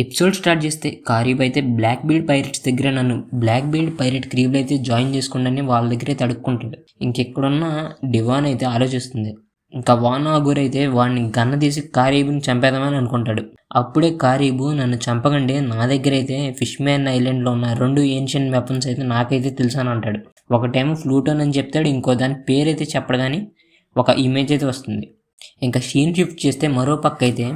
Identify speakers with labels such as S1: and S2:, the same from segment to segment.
S1: Episode start చేస్తే కారీబ్ అయితే black బీల్డ్ pirates దగ్గర నన్ను బ్లాక్ బీల్డ్ పైరెట్ క్రీబ్లు అయితే జాయిన్ చేసుకుండని వాళ్ళ దగ్గర అయితే అడుక్కుంటాడు. ఇంకెక్కడున్న డివాన్ అయితే ఆలోచిస్తుంది. ఇంకా వానాగూర్ అయితే వాడిని గన్న తీసి కారీబుని చంపేద్దామని అనుకుంటాడు. అప్పుడే కారీబు నన్ను చంపకండి నా దగ్గర అయితే ఫిష్ మ్యాన్ ఐలాండ్లో ఉన్న రెండు ఏన్షియన్ వెపన్స్ అయితే నాకైతే తెలుసు అని అంటాడు. ఒకటేమో ఫ్లూటోన్ అని చెప్తాడు ఇంకో దాని పేరైతే చెప్పడు కానీ ఒక ఇమేజ్ అయితే వస్తుంది. ఇంకా షీన్ షిఫ్ట్ చేస్తే మరో పక్క అయితే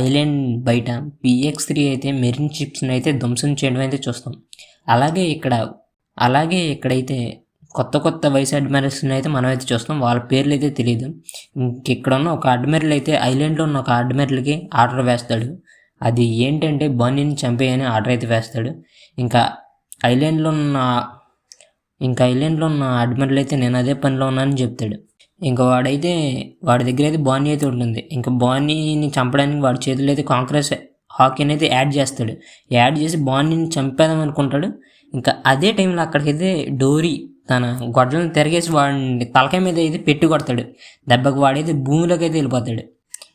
S1: ఐలాండ్ బయట పిఎక్స్ త్రీ అయితే మెరిన్ షిప్స్ని అయితే ధ్వంసం చేయడం అయితే చూస్తాం. అలాగే ఇక్కడ అలాగే ఇక్కడైతే కొత్త కొత్త వైస్ అడ్మిరల్స్ని అయితే మనం అయితే చూస్తాం. వాళ్ళ పేర్లు అయితే తెలియదు ఇక్కడ ఉన్న ఒక అడ్మిరల్ అయితే ఐలాండ్లో ఉన్న ఒక అడ్మిరల్కి ఆర్డర్ వేస్తాడు. అది ఏంటంటే బన్నీని చంపేయని ఆర్డర్ అయితే వేస్తాడు. ఇంకా ఐలాండ్లో ఉన్న ఇంకా ఐలాండ్లో ఉన్న అడ్మిరల్ అయితే నేను అదే పనిలో ఉన్నానని చెప్తాడు. ఇంకా వాడైతే వాడి దగ్గర అయితే బానీ అయితే ఉంటుంది ఇంకా బానీని చంపడానికి వాడి చేతిలో అయితే కాంగ్రెస్ హాకీని అయితే యాడ్ చేస్తాడు. యాడ్ చేసి బానీని చంపేదాం అనుకుంటాడు. ఇంకా అదే టైంలో అక్కడికైతే డోరీ తన గొడ్డలను తిరగేసి వాడిని తలకాయ మీద అయితే పెట్టి కొడతాడు. దెబ్బకి వాడైతే భూమిలోకి అయితే వెళ్ళిపోతాడు.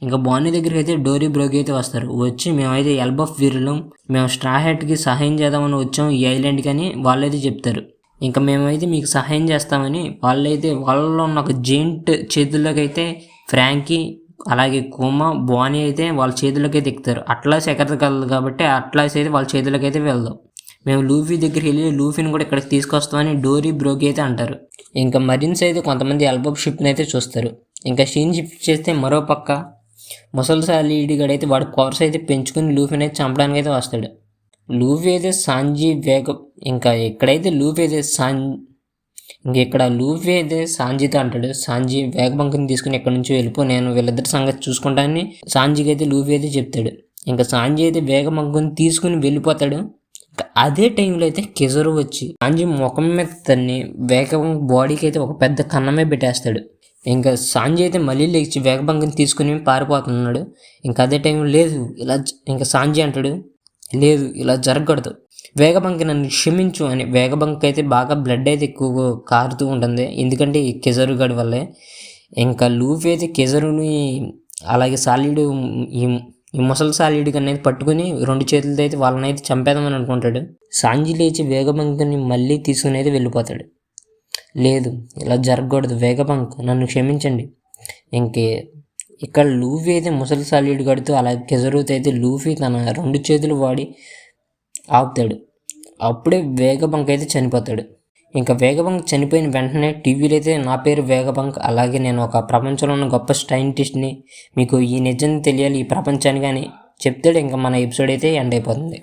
S1: ఇంకా బానీ దగ్గరికి అయితే డోరీ బ్రోగి అయితే వస్తారు. వచ్చి మేమైతే ఎల్బఫ్ వీరులం మేము స్ట్రా హెట్కి సహాయం చేద్దామని వచ్చాం ఈ ఐలాండ్కి అని వాళ్ళైతే చెప్తారు. ఇంకా మేమైతే మీకు సహాయం చేస్తామని వాళ్ళైతే వాళ్ళలో ఉన్న ఒక జెయింట్ చేతుల్లోకి అయితే ఫ్రాంకీ అలాగే కోమ బానీ అయితే వాళ్ళ చేతుల్లోకి అయితే ఎక్కుతారు అట్లాస్ ఎక్కడగలదు కాబట్టి అట్లాస్ అయితే వాళ్ళ చేతుల్లోకి అయితే వెళ్దాం. మేము లూఫీ దగ్గరికి వెళ్ళి లూఫీని కూడా ఇక్కడికి తీసుకొస్తామని డోరీ బ్రోకి అయితే అంటారు. ఇంకా మరిన్స్ అయితే కొంతమంది ఎల్బబ్ షిప్ని అయితే చూస్తారు. ఇంకా షీన్ షిఫ్ట్ చేస్తే మరో పక్క ముసల్సాలీడి గడైతే వాడి పవర్స్ అయితే పెంచుకుని లూఫీని అయితే చంపడానికి అయితే వస్తాడు. లూఫీ అయితే సాంజీ వేగ ఇంకా ఎక్కడైతే లూఫీ సాన్ ఇంక ఇక్కడ లూఫీ అయితే సాంజీతో అంటాడు సాంజీ వేగబంకని తీసుకుని ఎక్కడి నుంచి వెళ్ళిపో నేను వీళ్ళిద్దరి సంగతి చూసుకుంటానని సాంజీకి అయితే లూఫీ అయితే చెప్తాడు. ఇంకా సాంజీ అయితే వేగబంకని తీసుకుని వెళ్ళిపోతాడు. ఇంకా అదే టైంలో అయితే కిజరు వచ్చి సాంజీ ముఖం మీద తన్ని వేగం బాడీకి అయితే ఒక పెద్ద కన్నమే పెట్టేస్తాడు. ఇంకా సాంజీ అయితే మళ్ళీ లేచి వేగబంకని తీసుకుని పారిపోతున్నాడు. ఇంకా అదే టైం లేదు ఇలా ఇంకా సాంజీ అంటాడు లేదు ఇలా జరగకూడదు. వేగబంకి నన్ను క్షమించు అని వేగబంక అయితే బాగా బ్లడ్ అయితే ఎక్కువగా కారుతూ ఉంటుంది. ఎందుకంటే ఈ కెజరు గడి వల్లే. ఇంకా లూఫీ అయితే కెజరుని అలాగే సాలిడ్ ఈ ఈ ముసలి సాలిడ్ అనేది పట్టుకుని రెండు చేతులతో అయితే వాళ్ళని అయితే చంపేద్దామని అనుకుంటాడు. సాంజీ లేచి వేగబంకుని మళ్ళీ తీసుకుని అయితే వెళ్ళిపోతాడు. లేదు ఇలా జరగకూడదు వేగబంక్ నన్ను క్షమించండి. ఇంకే ఇక్కడ లూఫీ అయితే ముసలి సాలీడ్ కడుతూ అలా కెజరూత్ అయితే లూఫీ తన రెండు చేతులు వాడి ఆపుతాడు. అప్పుడే వేగబంక్ అయితే చనిపోతాడు. ఇంకా వేగబంక్ చనిపోయిన వెంటనే టీవీలో అయితే నా పేరు వేగబంక్ అలాగే నేను ఒక ప్రపంచంలో ఉన్న గొప్ప సైంటిస్ట్ని మీకు ఈ నిజం తెలియాలి ఈ ప్రపంచానికి అని చెప్తాడు. ఇంకా మన ఎపిసోడ్ అయితే ఎండ్ అయిపోతుంది.